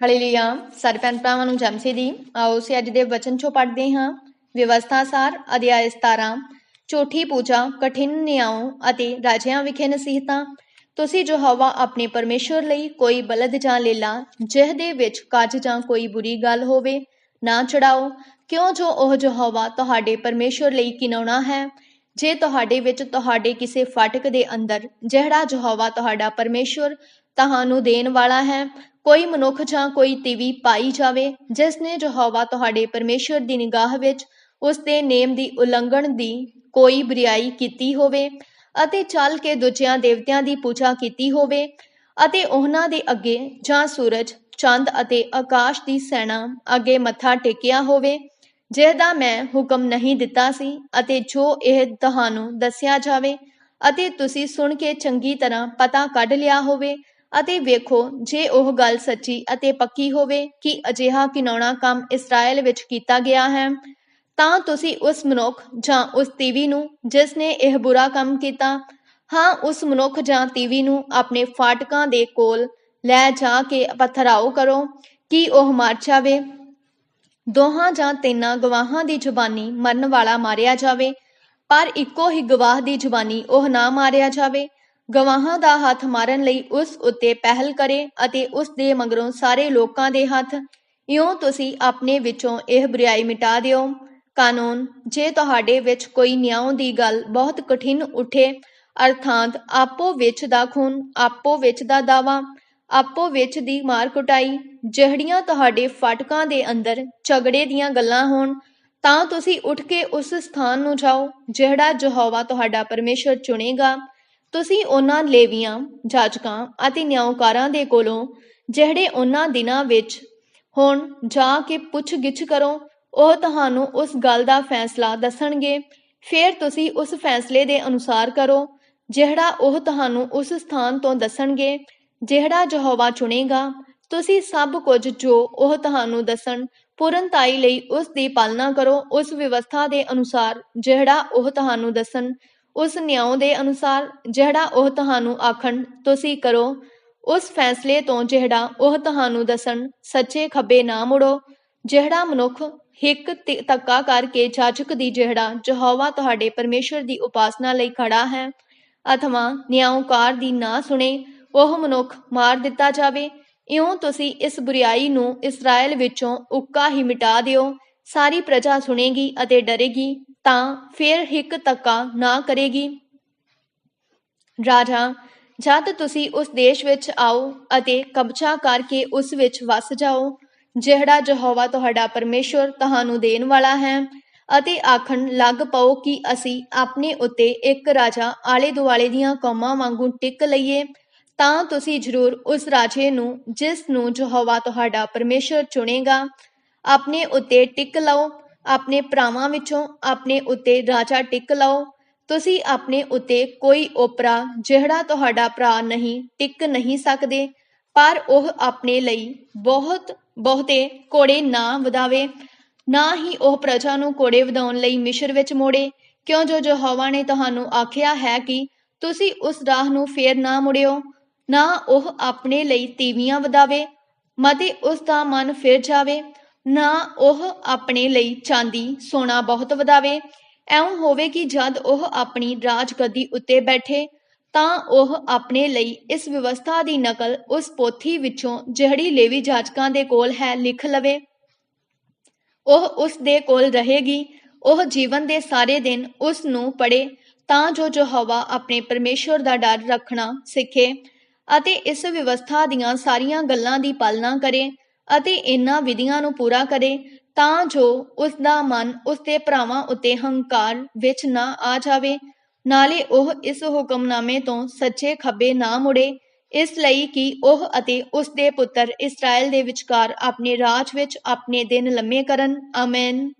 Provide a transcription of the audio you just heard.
Hallelujah ਸਾਰੇ ਭੈਣ ਭਰਾਵਾਂ ਨੂੰ ਜਮਸੇ ਦੀ ਆਓ ਅਸੀਂ ਅੱਜ ਦੇ ਵਚਨ ਚੋਂ ਪੜ੍ਹਦੇ ਹਾਂ। ਵਿਵਸਥਾ ਸਾਰ ਅਧਿਆਇ 17 ਝੂਠੀ ਪੂਜਾ, ਕਠਿਨ ਨਿਆਉ ਅਤੇ ਰਾਜਿਆਂ ਵਿਖੇ ਨਸੀਹਤਾਂ। ਤੁਸੀਂ ਜੋ ਹਵਾ ਆਪਣੇ ਪਰਮੇਸ਼ਵਰ ਲਈ ਕੋਈ ਬਲਦ ਜਾਂ ਲੇਲਾ, ਜਿਹਦੇ ਵਿੱਚ ਕੱਜ ਜਾਂ ਕੋਈ ਬੁਰੀ ਗੱਲ ਹੋਵੇ, ਨਾ ਚੜਾਓ। ਕਿਉਂ ਜੋ ਉਹ ਜੋ ਹਵਾ ਤੁਹਾਡੇ ਪਰਮੇਸ਼ਵਰ ਲਈ ਕਿਨਾਉਣਾ ਹੈ? ਜੇ ਤੁਹਾਡੇ ਵਿੱਚ ਤੁਹਾਡੇ ਕਿਸੇ ਫਾਟਕ ਦੇ ਅੰਦਰ ਜਿਹੜਾ ਜੋ ਤੁਹਾਡਾ ਪਰਮੇਸ਼ਵਰ ਤੁਹਾਨੂੰ ਦੇਣ ਵਾਲਾ ਹੈ, ਕੋਈ ਮਨੁੱਖ ਜਾਂ ਕੋਈ ਤੀਵੀ ਪਾਈ ਜਾਵੇ, ਜਿਸ ਨੇ ਜੋ ਤੁਹਾਡੇ ਪਰਮੇਸ਼ਵਰ ਦੀ ਨਿਗਾਹ ਵਿੱਚ ਉਸ ਦੇ ਨੇਮ ਦੀ ਉਲੰਘਣ ਦੀ ਕੋਈ ਬੁਰੀਾਈ ਕੀਤੀ ਹੋਵੇ ਅਤੇ ਚੱਲ ਕੇ ਦੂਜਿਆਂ ਦੇਵਤਿਆਂ ਦੀ ਪੂਜਾ ਕੀਤੀ ਹੋਵੇ ਅਤੇ ਉਹਨਾਂ ਦੇ ਅੱਗੇ ਜਾਂ ਸੂਰਜ, ਚੰਦ ਅਤੇ ਆਕਾਸ਼ ਦੀ ਸੈਨਾ ਅੱਗੇ ਮੱਥਾ ਟੇਕਿਆ ਹੋਵੇ ਜਿਹਦਾ ਮੈਂ ਹੁਕਮ ਨਹੀਂ ਦਿੱਤਾ ਸੀ ਅਤੇ ਜੋ ਇਹ ਤੁਹਾਨੂੰ ਦੱਸਿਆ ਜਾਵੇ ਅਤੇ ਤੁਸੀਂ ਸੁਣ ਕੇ ਚੰਗੀ ਤਰ੍ਹਾਂ ਪਤਾ ਕੱਢ ਲਿਆ ਹੋਵੇ ਅਤੇ ਵੇਖੋ ਜੇ ਉਹ ਗੱਲ ਸੱਚੀ ਅਤੇ ਪੱਕੀ ਹੋਵੇ ਕਿ ਅਜਿਹਾ ਕਿਨਾਉਣਾ ਕੰਮ ਇਸਰਾਇਲ ਵਿੱਚ ਕੀਤਾ ਗਿਆ ਹੈ, ਤਾਂ ਤੁਸੀਂ ਉਸ ਮਨੁੱਖ ਜਾਂ ਉਸ ਤੀਵੀ ਨੂੰ ਜਿਸ ਨੇ ਇਹ ਬੁਰਾ ਕੰਮ ਕੀਤਾ, ਹਾਂ ਉਸ ਮਨੁੱਖ ਜਾਂ ਤੀਵੀ ਨੂੰ ਆਪਣੇ ਫਾਟਕਾਂ ਦੇ ਕੋਲ ਲੈ ਜਾ ਕੇ ਪਥਰਾਓ ਕਰੋ ਕਿ ਉਹ ਮਰ ਜਾਵੇ। ਦੋਹਾਂ ਜਾਂ ਤਿੰਨਾਂ ਗਵਾਹਾਂ ਦੀ ਜ਼ੁਬਾਨੀ ਮਰਨ ਵਾਲਾ ਮਾਰਿਆ ਜਾਵੇ, ਪਰ ਇੱਕੋ ਹੀ ਗਵਾਹ ਦੀ ਜ਼ੁਬਾਨੀ ਉਹ ਨਾ ਮਾਰਿਆ ਜਾਵੇ। ਗਵਾਹਾਂ ਦਾ ਹੱਥ ਮਾਰਨ ਲਈ ਉਸ ਉੱਤੇ ਪਹਿਲ ਕਰੇ ਅਤੇ ਉਸ ਦੇ ਮਗਰੋਂ ਸਾਰੇ ਲੋਕਾਂ ਦੇ ਹੱਥ, ਇਉਂ ਤੁਸੀਂ ਆਪਣੇ ਵਿੱਚੋਂ ਇਹ ਬੁਰਾਈ ਮਿਟਾ ਦਿਓ। ਕਾਨੂੰਨ, ਜੇ ਤੁਹਾਡੇ ਵਿੱਚ ਕੋਈ ਨਿਆਂ ਦੀ ਗੱਲ ਬਹੁਤ ਕਠਿਨ ਉਠੇ, ਅਰਥਾਤ ਆਪੋ ਵਿੱਚ ਦਾ ਖੂਨ, ਆਪੋ ਵਿੱਚ ਦਾ ਦਾਵਾ ਆਪੋ ਵਿੱਚ ਦੀ ਮਾਰ ਕੁਟਾਈ। ਜਿਹੜੀਆਂ ਤੁਹਾਡੇ ਫਾਟਕਾਂ ਦੇ ਅੰਦਰ ਝਗੜੇ ਦੀਆਂ ਗੱਲਾਂ ਹੋਣ, ਤਾਂ ਤੁਸੀਂ ਉੱਠ ਕੇ ਉਸ ਸਥਾਨ ਨੂੰ ਜਾਓ, ਜਿਹੜਾ ਯਹੋਵਾ ਤੁਹਾਡਾ ਪਰਮੇਸ਼ਰ ਚੁਣੇਗਾ। ਤੁਸੀਂ ਉਹਨਾਂ ਲੇਵੀਆਂ, ਜਾਜਕਾਂ ਅਤੇ ਨਿਆਂਕਾਰਾਂ ਦੇ ਕੋਲੋਂ ਜਿਹੜੇ ਉਹਨਾਂ ਦਿਨਾਂ ਵਿੱਚ ਹੁਣ ਜਾ ਕੇ ਪੁੱਛ ਗਿੱਛ ਕਰੋ, ਉਹ ਤੁਹਾਨੂੰ ਉਸ ਗੱਲ ਦਾ ਫੈਸਲਾ ਦੱਸਣਗੇ। ਫਿਰ ਤੁਸੀਂ ਉਸ ਫੈਸਲੇ ਦੇ ਅਨੁਸਾਰ ਕਰੋ, ਜਿਹੜਾ ਉਹ ਤੁਹਾਨੂੰ ਉਸ ਸਥਾਨ ਤੋਂ ਦੱਸਣਗੇ। ਜਿਹੜਾ ਯਹੋਵਾ ਚੁਣੇਗਾ, ਤੁਸੀਂ ਸਭ ਕੁਝ ਜੋ ਉਹ ਤੁਹਾਨੂੰ ਦੱਸਣ, ਪੂਰਨਤਾਈ ਲਈ ਉਸ ਦੀ ਪਾਲਣਾ ਕਰੋ, ਉਸ ਵਿਵਸਥਾ ਦੇ ਅਨੁਸਾਰ ਜਿਹੜਾ ਉਹ ਤੁਹਾਨੂੰ ਦੱਸਣ, ਉਸ ਨਿਆਂ ਦੇ ਅਨੁਸਾਰ ਜਿਹੜਾ ਉਹ ਤੁਹਾਨੂੰ ਆਖਣ, ਤੁਸੀਂ ਕਰੋ। ਉਸ ਫੈਸਲੇ ਤੋਂ ਜਿਹੜਾ ਉਹ ਤੁਹਾਨੂੰ ਦੱਸਣ, ਸੱਚੇ ਖੱਬੇ ਨਾ ਮੁੜੋ। ਜਿਹੜਾ ਮਨੁੱਖ ਹਿੱਕ ਤੱਕਾ ਕਰਕੇ ਜਾਚਕ ਦੀ ਜਿਹੜਾ ਯਹੋਵਾ ਤੁਹਾਡੇ ਪਰਮੇਸ਼ਵਰ ਦੀ ਉਪਾਸਨਾ ਲਈ ਖੜਾ ਹੈ, ਅਥਵਾ ਨਿਆਂਕਾਰ ਦੀ ਨਾ ਸੁਣੇ ਉਹ ਮਨੁੱਖ ਮਾਰ ਦਿੱਤਾ ਜਾਵੇ। ਇਉਂ ਤੁਸੀਂ ਇਸ ਬੁਰੀਾਈ ਨੂੰ ਇਸਰਾਇਲ ਵਿੱਚੋਂ ਉੱਕਾ ਹੀ ਮਿਟਾ ਦਿਓ। ਸਾਰੀ ਪ੍ਰਜਾ ਸੁਣੇਗੀ ਅਤੇ ਡਰੇਗੀ, ਤਾਂ ਫਿਰ ਹਿੱਕ ਤੱਕਾ ਨਾ ਕਰੇਗੀ। ਰਾਜਾ, ਜਦ ਤੁਸੀਂ ਉਸ ਦੇਸ਼ ਵਿੱਚ ਆਓ ਅਤੇ ਕਬਜ਼ਾ ਕਰਕੇ ਉਸ ਵਿੱਚ ਵਸ ਜਾਓ, ਜਿਹੜਾ ਯਹੋਵਾ ਤੁਹਾਡਾ ਪਰਮੇਸ਼ਵਰ ਤੁਹਾਨੂੰ ਦੇਣ ਵਾਲਾ ਹੈ, ਅਤੇ ਆਖਣ ਲੱਗ ਪਓ ਕਿ ਅਸੀਂ ਆਪਣੇ ਉੱਤੇ ਇੱਕ ਰਾਜਾ ਆਲੇ ਦੁਆਲੇ ਦੀਆਂ ਕੌਮਾਂ ਵਾਂਗੂ ਟਿਕ ਲਈਏ ਤਾਂ ਤੁਸੀਂ ਜ਼ਰੂਰ ਉਸ ਰਾਜੇ ਨੂੰ, ਜਿਸ ਨੂੰ ਯਹੋਵਾ ਤੁਹਾਡਾ ਪਰਮੇਸ਼ਵਰ ਚੁਣੇਗਾ, ਆਪਣੇ ਉੱਤੇ ਟਿਕ ਲਓ, ਆਪਣੇ ਭਰਾਵਾਂ ਵਿੱਚੋਂ ਆਪਣੇ ਉੱਤੇ ਰਾਜਾ ਟਿਕ ਲਓ। ਤੁਸੀਂ ਆਪਣੇ ਉੱਤੇ ਕੋਈ ਓਪਰਾ, ਜਿਹੜਾ ਤੁਹਾਡਾ ਭਰਾ ਨਹੀਂ, ਟਿਕ ਨਹੀਂ ਸਕਦੇ, ਪਰ ਉਹ ਆਪਣੇ ਲਈ ਬਹੁਤ, ਬਹੁਤੇ ਕੋੜੇ ਨਾ ਵਧਾਵੇ। ਨਾ ਹੀ ਉਹ ਪ੍ਰਜਾ ਨੂੰ ਕੋੜੇ ਵਧਾਉਣ ਲਈ ਮਿਸ਼ਰ ਵਿੱਚ ਮੋੜੇ। ਕਿਉਂ ਜੋ ਯਹੋਵਾ ਨੇ ਤੁਹਾਨੂੰ ਆਖਿਆ ਹੈ ਕਿ ਤੁਸੀਂ ਉਸ ਰਾਹ ਨੂੰ ਫੇਰ ਨਾ ਮੁੜਿਓ ਨਾ ਉਹ ਆਪਣੇ ਲਈ ਤੀਵੀਆਂ ਵਧਾਵੇ, ਮਤੇ ਉਸ ਦਾ ਮਨ ਫਿਰ ਜਾਵੇ, ਨਾ ਉਹ ਆਪਣੇ ਲਈ ਚਾਂਦੀ ਸੋਨਾ ਬਹੁਤ ਵਧਾਵੇ। ਐਉਂ ਹੋਵੇ ਕਿ ਜਦ ਉਹ ਆਪਣੀ ਰਾਜ ਗੱਦੀ ਉੱਤੇ ਬੈਠੇ, ਤਾਂ ਉਹ ਆਪਣੇ ਲਈ ਇਸ ਵਿਵਸਥਾ ਦੀ ਨਕਲ ਉਸ ਪੋਥੀ ਵਿੱਚੋਂ ਜਿਹੜੀ ਲੇਵੀ ਜਾਜਕਾਂ ਦੇ ਕੋਲ ਹੈ ਲਿਖ ਲਵੇ। ਉਹ ਉਸ ਦੇ ਕੋਲ ਰਹੇਗੀ, ਉਹ ਜੀਵਨ ਦੇ ਸਾਰੇ ਦਿਨ ਉਸ ਨੂੰ ਪੜੇ ਤਾਂ ਜੋ ਜੋ ਹਵਾ ਆਪਣੇ ਪਰਮੇਸ਼ਵਰ ਦਾ ਡਰ ਰੱਖਣਾ ਸਿੱਖੇ। ਅਤੇ ਇਸ ਵਿਵਸਥਾ ਦੀਆਂ ਸਾਰੀਆਂ ਗੱਲਾਂ ਦੀ ਪਾਲਣਾ ਕਰੇ ਅਤੇ ਇਹਨਾਂ ਵਿਧੀਆਂ ਨੂੰ ਪੂਰਾ ਕਰੇ, ਤਾਂ ਜੋ ਉਸ ਦਾ ਮਨ ਉਸ ਦੇ ਭਰਾਵਾਂ ਉੱਤੇ ਹੰਕਾਰ ਵਿੱਚ ਨਾ ਆ ਜਾਵੇ। ਨਾਲੇ ਉਹ ਇਸ ਹੁਕਮਨਾਮੇ ਤੋਂ ਸੱਚੇ ਖੱਬੇ ਨਾ ਮੁੜੇ, ਇਸ ਲਈ ਕਿ ਉਹ ਅਤੇ ਉਸ ਦੇ ਪੁੱਤਰ ਇਸਰਾਇਲ ਦੇ ਵਿਚਕਾਰ ਆਪਣੇ ਰਾਜ ਵਿੱਚ ਆਪਣੇ ਦਿਨ ਲੰਮੇ ਕਰਨ। ਆਮੇਨ।